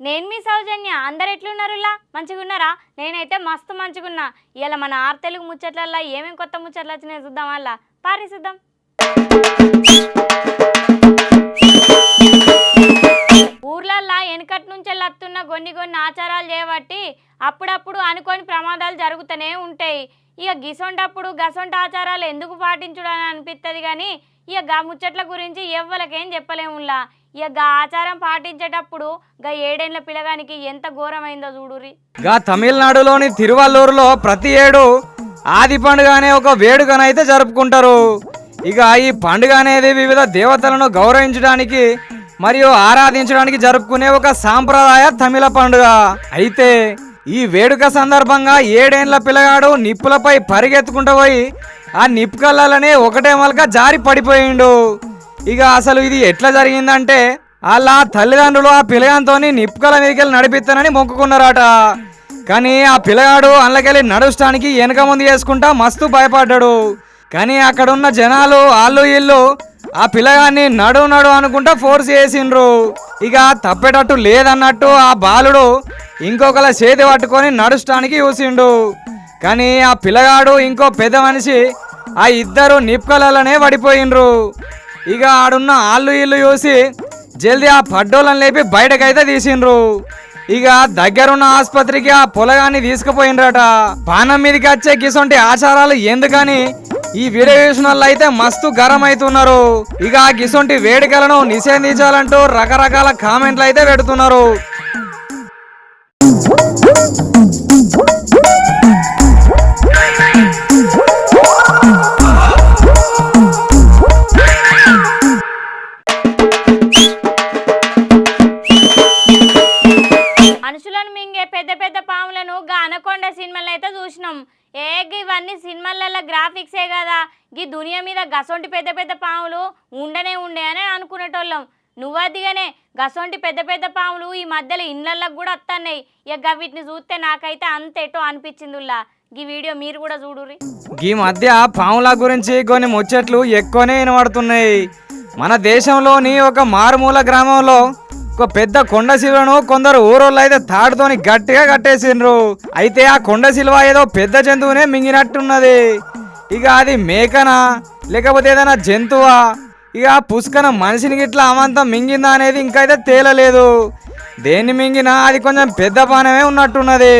నేను అందరు సౌజన్య అందరు మంచిగా ఉన్నారా నేనైతే మస్తు మంచిగున్నా. ఇలా మన ఆరు తెలుగు ముచ్చట్లల్లా ఏమేమి కొత్త ముచ్చట్లు వచ్చినాయో చూద్దాం వల్ల పారి చూద్దాం. ఊర్లల్లో వెనకటి నుంచి లత్తున్న కొన్ని కొన్ని ఆచారాలు చేయబట్టి అప్పుడప్పుడు అనుకోని ప్రమాదాలు జరుగుతూనే ఉంటాయి. ఇక గిసొంటప్పుడు గసొంట ఆచారాలు ఎందుకు పాటించుడని అనిపిస్తుంది కానీ ఇక గా ముచ్చట్ల గురించి ఎవ్వలకేం చెప్పలేములా ఇక ఆచారం పాటించేటప్పుడు గా ఏడేళ్ళ పిల్లగానికి ఎంత ఘోరమైందో చూడురి గా తమిళనాడులోని తిరువల్లూరులో ప్రతి ఏడు ఆది పండుగ అనే ఒక వేడుకనైతే జరుపుకుంటారు. ఇక ఈ పండుగ అనేది వివిధ దేవతలను గౌరవించడానికి మరియు ఆరాధించడానికి జరుపుకునే ఒక సాంప్రదాయ తమిళ పండుగ. అయితే ఈ వేడుక సందర్భంగా ఏడేండ్ల పిల్లగాడు నిప్పులపై పరిగెత్తుకుంటూ పోయి ఆ నిప్పు కళ్ళనే ఒకటే మలక జారి పడిపోయిండు. ఇక అసలు ఇది ఎట్లా జరిగిందంటే వాళ్ళ తల్లిదండ్రులు ఆ పిల్లగాంతోని నిప్పుకల మీదకెళ్ళి నడిపిస్తానని మొక్కుకున్నారట. కానీ ఆ పిల్లగాడు అందులోకెళ్ళి నడుస్తానికి వెనక ముందు చేసుకుంటా మస్తు భయపడ్డాడు. కానీ అక్కడ ఉన్న జనాలు వాళ్ళు ఇల్లు ఆ పిల్లగాన్ని నడు నడు అనుకుంటా ఫోర్స్ చేసిండ్రు. ఇక తప్పేటట్టు లేదన్నట్టు ఆ బాలుడు ఇంకొకల చేతి పట్టుకొని నడుస్తానికి చూసిండు. కానీ ఆ పిల్లగాడు ఇంకో పెద్ద మనిషి ఆ ఇద్దరు నిప్పుకలలోనే పడిపోయిండ్రు. ఇక ఆడున్న ఆళ్ళు ఇల్లు చూసి జల్దీ ఆ పడ్డోళ్ళని లేపి బయటకైతే తీసిండ్రు. ఇక దగ్గరున్న ఆసుపత్రికి ఆ పొలగాన్ని తీసుకుపోయిండ్రట. బాణం మీదకి వచ్చే గిసొంటి ఆచారాలు ఎందుకని ఈ వీడియో చూసిన వాళ్ళు అయితే మస్తు గరం అవుతున్నారు ఇక ఆ గిసొంటి వేడుకలను నిషేధించాలంటూ రకరకాల కామెంట్లు అయితే పెడుతున్నారు. గ్రాఫిక్సే కదా? గీ దునియా మీద గసొంటి పెద్ద పెద్ద పాములు ఉండనే ఉండే అని అనుకునేటోళ్ళం. నువ్వదిగానే గసొంటి పెద్ద పెద్ద పాములు ఈ మధ్యలో ఇండ్లలకు కూడా వస్తున్నాయి ఇక వీటిని చూస్తే నాకైతే అంత ఎటో అనిపించిందిలా ఈ వీడియో మీరు కూడా చూడుర్రి. ఈ మధ్య పాముల గురించి కొన్ని ముచ్చట్లు ఎక్కువనే వినబడుతున్నాయి. మన దేశంలోని ఒక మారుమూల గ్రామంలో ఒక పెద్ద కొండ శిలువను కొందరు ఊరోళ్ళు అయితే తాడుతోని గట్టిగా కట్టేసిండ్రు. అయితే ఆ కొండ శిలువ ఏదో పెద్ద జంతువునే మింగినట్టున్నది. ఇక అది మేకనా? లేకపోతే ఏదైనా జంతువా? ఇక పుష్కన మనిషిని గిట్లా అమంతం మింగిందా అనేది ఇంకా అయితే తేలలేదు. దేన్ని మింగినా అది కొంచెం పెద్ద పానమే ఉన్నట్టున్నది.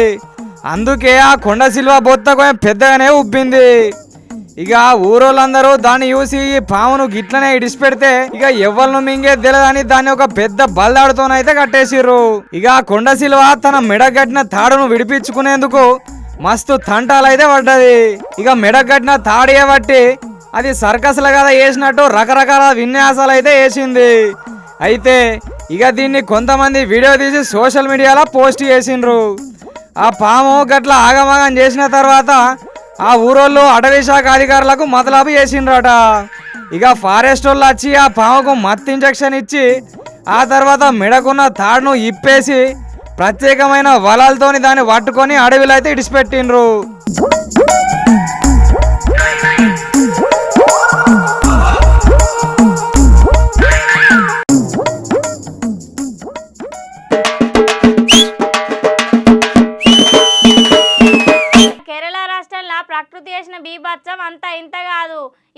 అందుకే ఆ కొండ శిల్వ బొత్త కొంచెం పెద్దగానే ఉబ్బింది. ఇక ఊరోళ్ళందరూ దాన్ని చూసి ఈ పామును గిట్లనే ఇడిచిపెడితే ఇక ఎవరిను మింగే తెలదని దాన్ని ఒక పెద్ద బల్లాడుతోనైతే కట్టేసిర్రు. ఇక కొండ శిల్వ తన మెడ కట్టిన తాడును విడిపించుకునేందుకు మస్తు తంటాలైతే పడ్డది. ఇక మెడగట్టిన తాడియే బట్టి అది సర్కస్ల కదా వేసినట్టు రకరకాల విన్యాసాలు అయితే వేసింది. అయితే ఇక దీన్ని కొంతమంది వీడియో తీసి సోషల్ మీడియాలో పోస్ట్ చేసిండ్రు. ఆ పాము గట్ల ఆగమాగం చేసిన తర్వాత ఆ ఊరోళ్ళు అటవీ శాఖ అధికారులకు మతలాపు చేసిండ్రట. ఇక ఫారెస్ట్ వాళ్ళు వచ్చి ఆ పాముకు మత్ ఇంజక్షన్ ఇచ్చి ఆ తర్వాత మెడకున్న తాడును ఇప్పేసి ప్రత్యేకమైన వలలతోని దాన్ని పట్టుకొని అడవిలో అయితే ఇడిచిపెట్టిండ్రు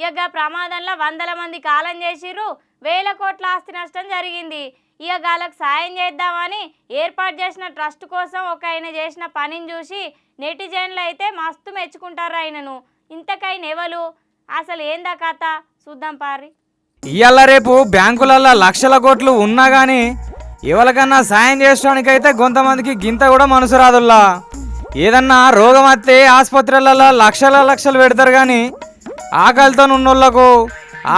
ఇక ప్రమాదంలో వందల మంది కాలం చేసిర్రు. వేల కోట్ల ఆస్తి నష్టం జరిగింది. ఇక వాళ్ళకు సాయం చేద్దామని ఏర్పాటు చేసిన ట్రస్ట్ కోసం ఒక ఆయన చేసిన పనిని చూసి నెటిజన్లు అయితే మస్తు మెచ్చుకుంటారు ఆయనను. ఇంతకైన ఎవరు అసలు ఏందా కథ? చూద్దాం పారి. ఇవాళ రేపు బ్యాంకులలో లక్షల కోట్లు ఉన్నా కానీ ఎవరికన్నా సాయం చేయడానికైతే కొంతమందికి గింత కూడా మనసు రాదుల్లా. ఏదన్నా రోగం వస్తే ఆసుపత్రులలో లక్షల లక్షలు పెడతారు కానీ ఆకలితో ఉన్నోళ్ళకు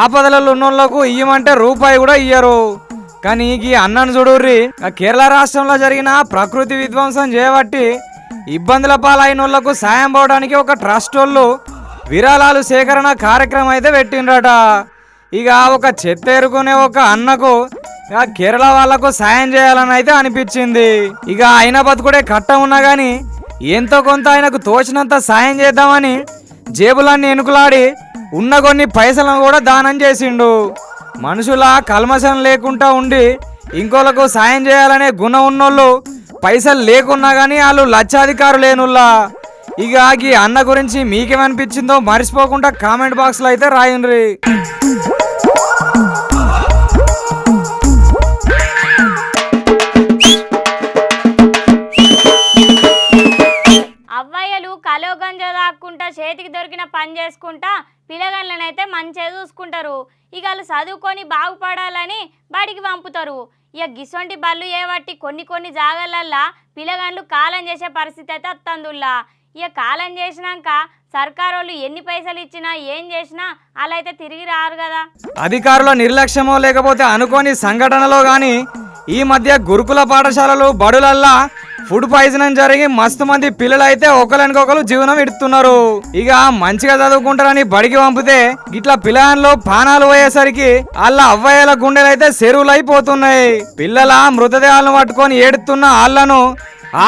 ఆపదలలో ఉన్నోళ్ళకు ఇయ్యమంటే రూపాయి కూడా ఇయ్యరు. కానీ ఈ అన్నను చూడుర్రి కేరళ రాష్ట్రంలో జరిగిన ప్రకృతి విధ్వంసం చేయబట్టి ఇబ్బందుల పాలైన వాళ్ళకు సాయం పోవడానికి ఒక ట్రస్ట్ వాళ్ళు విరాళాలు సేకరణ కార్యక్రమం అయితే పెట్టిండ్రట. ఇక ఒక చెత్త ఎరుకునే ఒక అన్నకు ఇక కేరళ వాళ్ళకు సాయం చేయాలని అయితే అనిపించింది. ఇక ఆయన బతుకుడే కట్ట ఉన్నా కానీ ఎంతో కొంత ఆయనకు తోచినంత సాయం చేద్దామని జేబులన్నీ ఎనుకులాడి ఉన్న కొన్ని పైసలను కూడా దానం చేసిండు. మనుషుల కల్మషం లేకుండా ఉండి ఇంకోలకు సాయం చేయాలనే గుణం ఉన్నోళ్ళు పైసలు లేకున్నా కానీ వాళ్ళు లక్షాధికారు లేనుల్లా. ఇక ఈ అన్న గురించి మీకేమనిపించిందో మర్చిపోకుండా కామెంట్ బాక్స్లో అయితే రాయండి. చేతికి పని చేసుకుంటా పిల్లగాళ్ళనైతే మంచిగా చూసుకుంటారు. ఇక వాళ్ళు చదువుకొని బాగుపడాలని బడికి పంపుతారు. ఇక గిసొంటి బళ్ళు ఏవట్టి కొన్ని కొన్ని జాగాలల్లా పిల్లగాళ్ళు కాలం చేసే పరిస్థితి అయితే అత్తందుల్లా. ఇక కాలం చేసినాక సర్కారోళ్ళు ఎన్ని పైసలు ఇచ్చినా ఏం చేసినా అలా అయితే తిరిగి రారు కదా. అధికారుల నిర్లక్ష్యమో లేకపోతే అనుకోని సంఘటనలో గాని ఈ మధ్య గురుకుల పాఠశాలలు బడులల్లా ఫుడ్ పాయిజనింగ్ జరిగి మస్తు మంది పిల్లలు అయితే ఒకరికొకరు జీవనం ఇడుతున్నారు. ఇక మంచిగా చదువుకుంటారని బడికి పంపితే ఇట్లా పిల్లల్లో పానాలు పోయేసరికి వాళ్ళ అవ్వయ్యల గుండెలు అయితే చెరువులు అయిపోతున్నాయి పిల్లల మృతదేహాలను పట్టుకొని ఏడుతున్న వాళ్ళను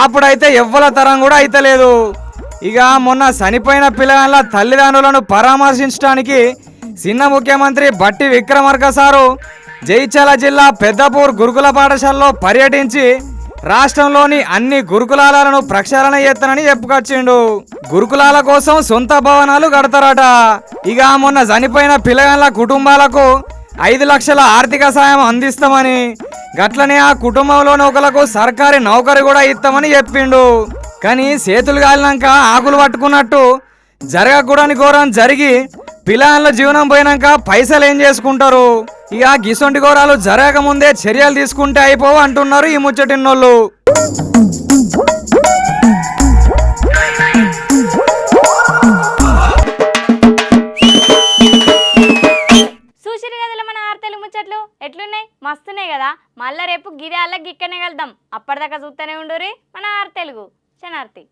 అప్పుడైతే ఎవ్వల తరం కూడా అయితలేదు. ఇక మొన్న చనిపోయిన పిల్లల తల్లిదండ్రులను పరామర్శించడానికి చిన్న ముఖ్యమంత్రి బట్టి విక్రమార్క సారు జైచాల జిల్లా పెద్దపూర్ గురుకుల పాఠశాలలో పర్యటించి రాష్ట్రంలోని అన్ని గురుకులాలను ప్రక్షాళన చేస్తానని చెప్పుకొచ్చిండు. గురుకులాల కోసం సొంత భవనాలు కడతారట. ఇక మొన్న చనిపోయిన పిల్లగాళ్ళ కుటుంబాలకు ఐదు లక్షల ఆర్థిక సాయం అందిస్తామని గట్లనే ఆ కుటుంబంలోని ఒకలకు సర్కారీ నౌకరి కూడా ఇస్తామని చెప్పిండు. కానీ చేతులు కాలినాక ఆకులు పట్టుకున్నట్టు జరగకూడని ఘోరం జరిగి పిల్లల జీవనం పోయినాక పైసలు ఏం చేసుకుంటారు? ఇక గిసొంటి ఘోరాలు జరగక ముందే చర్యలు తీసుకుంటే అయిపోవు అంటున్నారు ఈ ముచ్చటిన్నోళ్ళు. చూసిరు మన ముచ్చట్లు? ఎట్లున్నాయి? మస్తున్నాయి కదా. మళ్ళా రేపు గిరి అల్ల గిక్కనే వెళ్దాం అప్పటిదాకా చూస్తూనే ఉండురి మన ఆర్తెలుగు. സ്ഥാനാർത്ഥി.